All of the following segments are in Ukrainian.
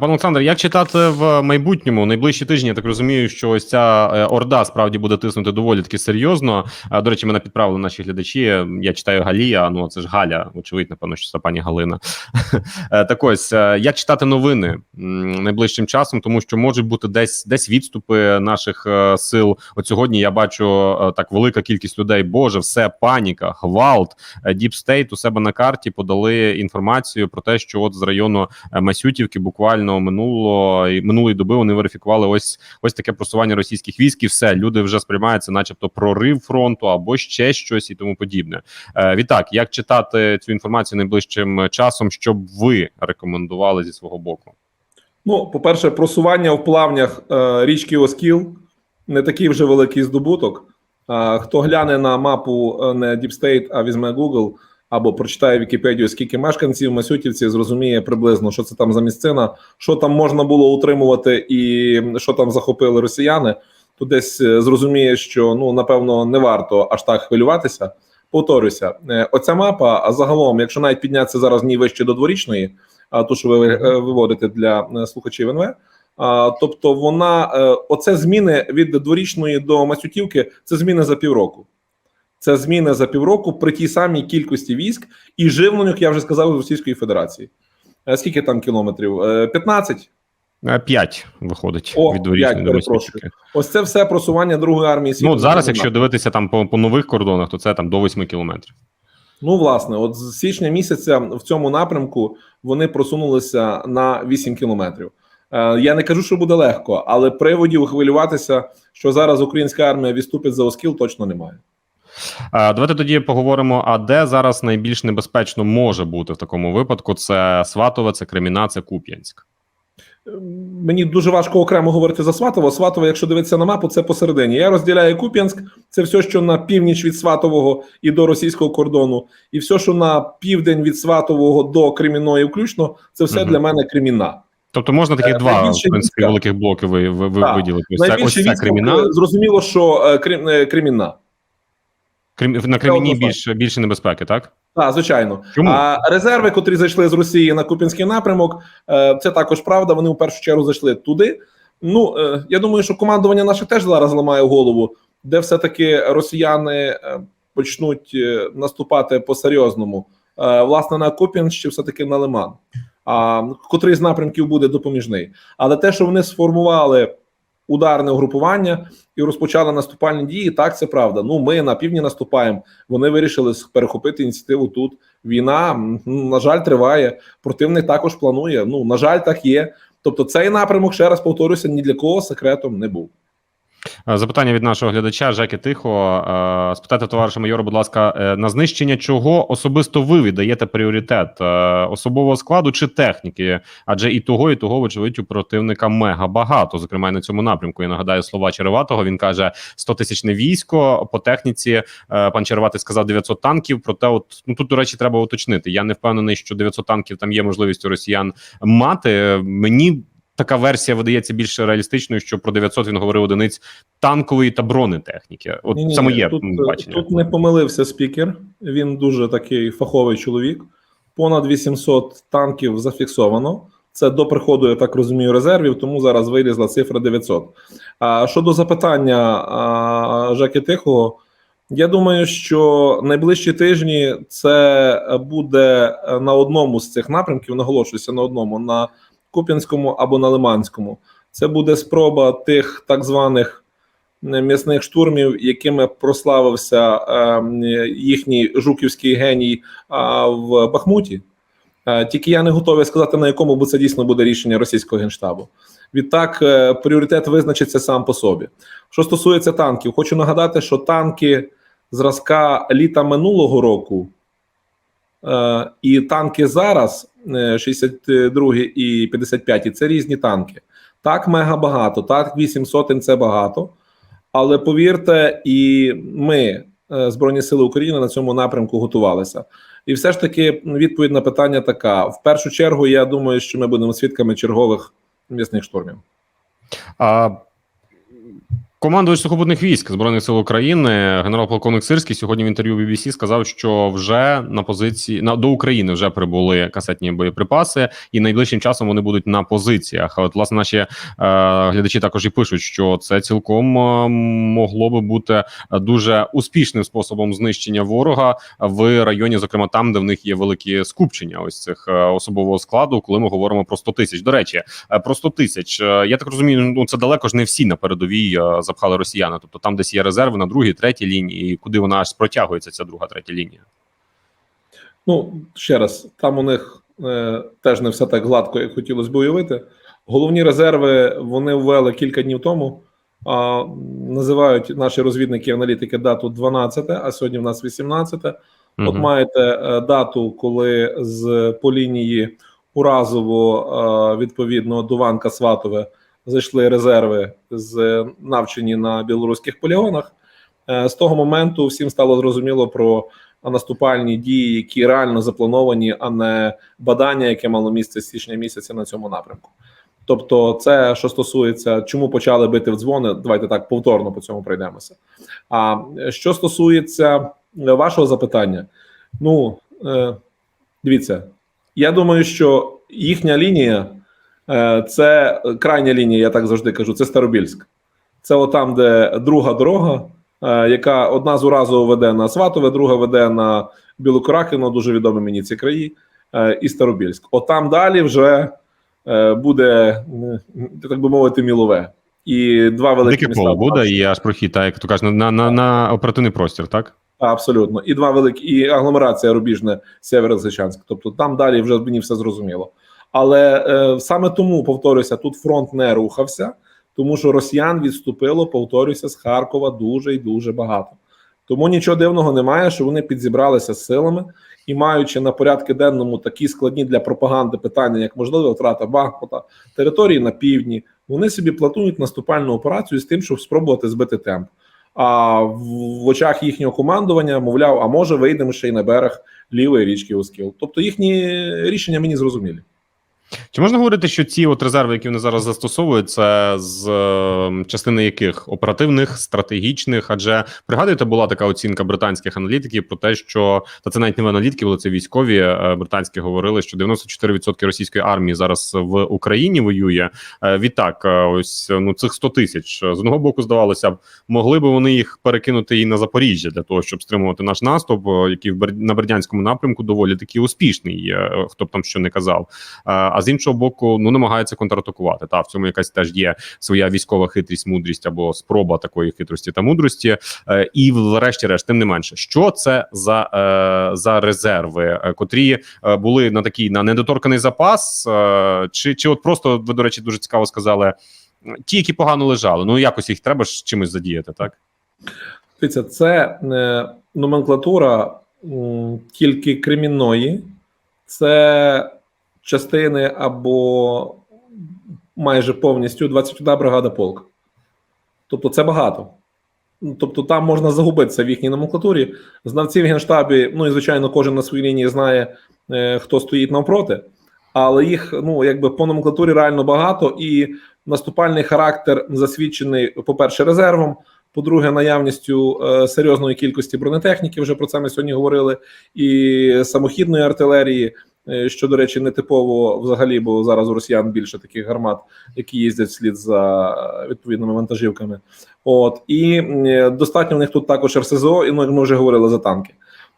Пане Олександр, як читати в майбутньому найближчі тижні? Я так розумію, що ось ця е, орда справді буде тиснути доволі таки серйозно. До речі, мене підправили наші глядачі. Я читаю Галія. Ну це ж Галя, очевидь, напевно, що це пані Галина. Е, Так ось е, як читати новини найближчим часом, тому що можуть бути десь десь відступи наших е, сил. От сьогодні я бачу е, так велика кількість людей. Боже, все паніка, гвалт. Діп Стейт у себе на карті подали інформацію про те, що от з району е, Масютівки буквально минуло минулої доби вони верифікували ось ось таке просування російських військ. І все люди вже сприймаються, начебто, прорив фронту або ще щось і тому подібне. Е, Відтак, як читати цю інформацію найближчим часом, щоб ви рекомендували зі свого боку? Ну, по-перше, просування в плавнях е, річки Оскіл не такий вже великий здобуток. Е, хто гляне на мапу е, не Deep State, а візьме Google або прочитає Вікіпедію, скільки мешканців Масютівці, зрозуміє приблизно, що це там за місцина, що там можна було утримувати, і що там захопили росіяни. То десь е, зрозуміє, що ну напевно не варто аж так хвилюватися. Повторюся, е, оця мапа, а загалом, якщо навіть піднятися зараз в ній вище до дворічної, а ту, що ви е, виводите для слухачів НВ. А, тобто, вона оце зміни від дворічної до Масютівки, це зміни за півроку. Це зміни за півроку при тій самій кількості військ і живленню, як я вже сказав, з Російської Федерації. Е, Скільки там кілометрів? Е, 15? Е, П'ять виходить О, від дворічної до перепрошую. Ось це все просування Другої армії світу. Ну от зараз, якщо дивитися там по, по нових кордонах, то це там до 8 кілометрів. Ну, власне, от з січня місяця в цьому напрямку вони просунулися на 8 кілометрів. Е, я не кажу, що буде легко, але приводів хвилюватися, що зараз українська армія відступить за Оскіл, точно немає. Е, Давайте тоді поговоримо. А де зараз найбільш небезпечно може бути в такому випадку? Це Сватове, це Креміна, це Куп'янськ. Е, Мені дуже важко окремо говорити за Сватово. Сватово, якщо дивитися на мапу, це посередині. Я розділяю Куп'янськ, це все, що на північ від Сватового і до російського кордону, і все, що на південь від Сватового до Креміної, включно, це все Мгм. для мене Креміна. Тобто можна таких Е, два в принципі великих блоки ви, ви, ви виділити. Ось це, ось Найбільше це Креміна. зрозуміло, що е, е, Креміна. Крем, на однозначно. більше більше небезпеки, так? Так, звичайно. Чому? А резерви, котрі зайшли з Росії на Купінський напрямок, е, це також правда. Вони в першу чергу зайшли туди. Ну е, я думаю, що командування наше теж зараз ламає голову, де все-таки росіяни е, почнуть наступати по серйозному. Власне, на Куп'янськ чи все-таки на Лиман. А котрий з напрямків буде допоміжний. Але те, що вони сформували ударне угрупування і розпочали наступальні дії, так це правда. Ну, ми на півдні наступаємо. Вони вирішили перехопити ініціативу тут. Війна на жаль триває. Противник також планує. Ну на жаль, так є. Тобто, цей напрямок ще раз повторюся, ні для кого секретом не був. Е, Запитання від нашого глядача Жеки Тихо. Е, Спитайте товариша майора, будь ласка, е, на знищення чого особисто ви віддаєте пріоритет особового складу чи техніки? Адже і того, і того, вочевидь, у противника мега багато. Зокрема, і на цьому напрямку. Я нагадаю слова Череватого. Він каже 100 тисячне військо по техніці. Пан Череватий сказав 900 танків. Проте, от ну тут до речі, треба уточнити. Я не впевнений, що 900 танків там є можливістю росіян мати. Мені така версія видається більш реалістичною, що про 900 він говорив одиниць танкової та бронетехніки. От Ні-ні, це моє тут, е, бачення. Тут не помилився спікер. Він дуже такий фаховий чоловік. Понад 800 танків зафіксовано. Це до приходу, я так розумію, резервів, тому зараз вилізла цифра 900. А щодо запитання а, Жаки Тихого, я думаю, що найближчі тижні це буде на одному з цих напрямків, наголошуюся на одному, на Куп'янському або на Лиманському. Це буде спроба тих так званих е, м'ясних штурмів, якими прославився е, їхній жуківський геній в Бахмуті. Е, Тільки я не готовий сказати, на якому, бо це дійсно буде рішення російського генштабу. Відтак, пріоритет визначиться сам по собі. Що стосується танків, хочу нагадати, що танки зразка літа минулого року і танки зараз, е, 62 і 55, це різні танки. Так, мега багато, так, 8 сотень це багато. Але повірте, і ми, е, Збройні Сили України, на цьому напрямку готувалися. І все ж таки відповідь на питання така: в першу чергу, я думаю, що ми будемо свідками чергових м'ясних штурмів. А, Командувач сухопутних військ збройних сил України, генерал-полковник Сирський, сьогодні в інтерв'ю BBC сказав, що вже на позиції на до України вже прибули касетні боєприпаси, і найближчим часом вони будуть на позиціях. От власне наші е, глядачі також і пишуть, що це цілком е, могло би бути дуже успішним способом знищення ворога в районі, зокрема там, де в них є великі скупчення ось цих е, особового складу, коли ми говоримо про 100 тисяч. До речі, е, про 100 тисяч. Е, Я так розумію, ну це далеко ж не всі на передовій е, запхали росіяни. Тобто там десь є резерви на другій, третій лінії, і куди вона аж протягується, ця друга, третя лінія. Ну, ще раз, там у них е, теж не все так гладко, як хотілося б уявити. Головні резерви вони ввели кілька днів тому. А, називають наші розвідники аналітики дату 12, а сьогодні в нас 18. От маєте е, дату, коли з по лінії Уразово, е, відповідно, Дуванка Сватове зайшли резерви з навчені на білоруських полігонах. Е, З того моменту всім стало зрозуміло про наступальні дії, які реально заплановані, а не бадання, яке мало місце з січня місяця на цьому напрямку. Тобто, це що стосується, чому почали бити в дзвони, давайте так повторно по цьому пройдемося. А що стосується вашого запитання, ну е, дивіться, я думаю, що їхня лінія це крайня лінія, я так завжди кажу, це Старобільськ. Це отам, де друга дорога, е, яка одна з уразу веде на Сватове, друга веде на Білокоракино, дуже відомі мені ці краї, е, і Старобільськ. Отам далі вже е, буде, так би мовити, мілове. І два великі Дике міста. поле буде, і аж прохід, як то кажуть, на, на, на оперативний простір, так? Абсолютно. І два великі, і агломерація Рубіжне Сєверо-Зачанськ. Тобто там далі вже мені все зрозуміло. Але е, саме тому, повторюся, тут фронт не рухався, тому що росіян відступило, повторюся, з Харкова дуже і дуже багато. Тому нічого дивного немає, що вони підзібралися з силами і маючи на порядку денному такі складні для пропаганди питання, як можлива втрата Бахмута, території на півдні, вони собі планують наступальну операцію з тим, щоб спробувати збити темп. А в, в очах їхнього командування, мовляв, а може вийдемо ще й на берег лівої річки Оскіл. Тобто їхні рішення мені зрозумілі. Чи можна говорити, що ці от резерви, які вони зараз застосовують, це з е, частини яких оперативних, стратегічних? Адже пригадуєте, була така оцінка британських аналітиків про те, що та це навіть не аналітики, були це військові е, британські говорили, що 94% російської армії зараз в Україні воює. Е, відтак, е, ось ну цих 100 тисяч з одного боку здавалося б, могли б вони їх перекинути і на Запоріжжя для того, щоб стримувати наш наступ, е, який в на бердянському напрямку доволі таки успішний, е, хто б там що не казав. А а з іншого боку, ну намагаються контратакувати. Та в цьому якась теж є своя військова хитрість, мудрість або спроба такої хитрості та мудрості. Е, І врешті-решт, тим не менше, що це за, е, за резерви, е, котрі е, були на такий на недоторканий запас, е, чи, чи от просто ви до речі дуже цікаво сказали. Ті, які погано лежали, ну якось їх треба ж чимось задіяти, так Дивіться, це е, номенклатура м, тільки кремінної, це частини або майже повністю 21 бригада полк. Тобто це багато. Тобто там можна загубитися в їхній номенклатурі. Знавці в генштабі, ну і звичайно, кожен на своїй лінії знає, е, хто стоїть навпроти, але їх ну якби по номенклатурі реально багато, і наступальний характер засвідчений, по-перше, резервом. По-друге, наявністю е, серйозної кількості бронетехніки, вже про це ми сьогодні говорили, і самохідної артилерії, що, до речі, не типово взагалі, бо зараз у росіян більше таких гармат, які їздять вслід за е, відповідними вантажівками. От і достатньо в них тут також РСЗО, і ну, ми вже говорили за танки.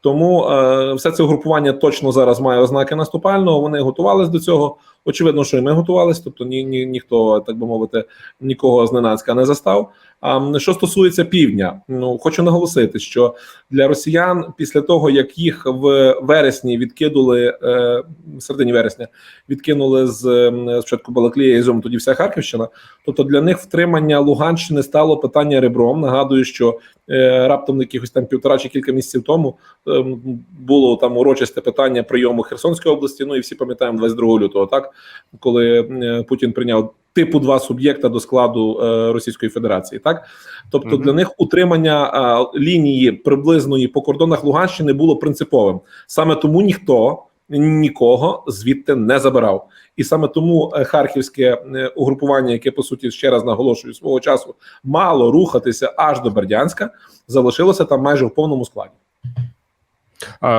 Тому е, все це угрупування точно зараз має ознаки наступального. Вони готувалися до цього. Очевидно, що і ми готувалися, тобто ні, ні, ніхто, так би мовити, нікого зненацька не застав. А що стосується півдня, ну хочу наголосити, що для росіян після того як їх в вересні відкинули е, середині вересня, відкинули з спочатку Балаклія і Ізюм, тоді вся Харківщина. Тобто для них втримання Луганщини стало питання ребром. Нагадую, що е, раптом якихось там півтора чи кілька місяців тому е, було там урочисте питання прийому Херсонської області. Ну і всі пам'ятаємо 22 лютого, так коли е, Путін прийняв типу два суб'єкта до складу е, Російської Федерації, так тобто Мгм. для них утримання лінії приблизної по кордонах Луганщини було принциповим. Саме тому ніхто нікого звідти не забирав. І саме тому е, харківське угрупування, яке по суті ще раз наголошую свого часу, мало рухатися аж до Бердянська, залишилося там майже в повному складі.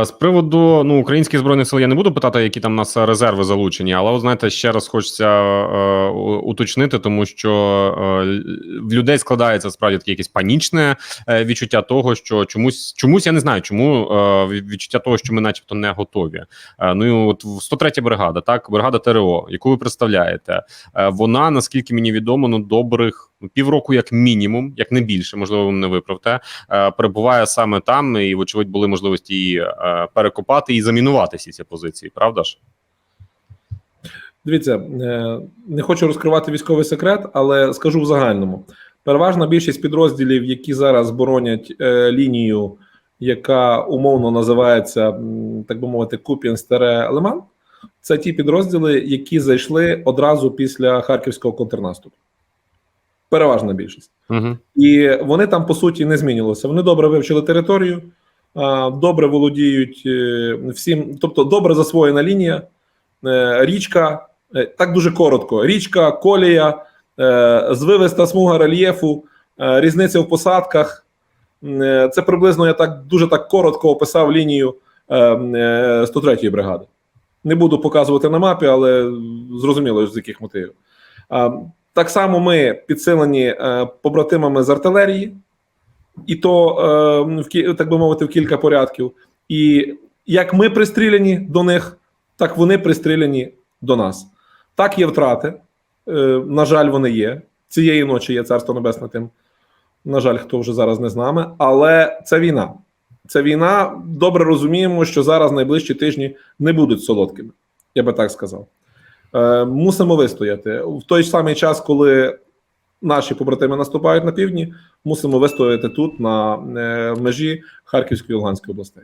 З приводу ну українських збройних сил я не буду питати, які там у нас резерви залучені, але от знаєте, ще раз хочеться е, уточнити, тому що е, в людей складається справді таке якесь панічне е, відчуття того, що чомусь чомусь я не знаю, чому е, відчуття того, що ми, начебто, не готові. Е, ну і от в 103 бригада, так бригада ТРО, яку ви представляєте, е, вона наскільки мені відомо, ну добрих півроку, як мінімум, як не більше, можливо, мене виправте перебуває саме там, і вочевидь були можливості її е, перекопати і замінувати всі ці позиції, правда ж? Дивіться, е, не хочу розкривати військовий секрет, але скажу в загальному: переважна більшість підрозділів, які зараз боронять е, лінію, яка умовно називається, так би мовити, Куп'янськ-Лиман, це ті підрозділи, які зайшли одразу після харківського контрнаступу. Переважна більшість. Угу. І вони там по суті не змінилися. Вони добре вивчили територію, добре володіють е, всім, тобто добре засвоєна лінія, е, річка, е, так дуже коротко: річка, колія, звивиста смуга рельєфу, різниця в посадках. Це приблизно я так дуже так коротко описав лінію е, е, 103-ї бригади. Не буду показувати на мапі, але зрозуміло, з яких мотивів. Так само ми підсилені е, побратимами з артилерії, і то, е, так би мовити, в кілька порядків. І як ми пристріляні до них, так вони пристріляні до нас. Так є втрати. Е, на жаль, вони є. Цієї ночі є царство небесне тим. На жаль, хто вже зараз не з нами, але це війна. Це війна. Добре розуміємо, що зараз найближчі тижні не будуть солодкими. Я би так сказав. Е, мусимо вистояти в той самий час, коли наші побратими наступають на півдні, мусимо вистояти тут на е, межі Харківської і Луганської областей.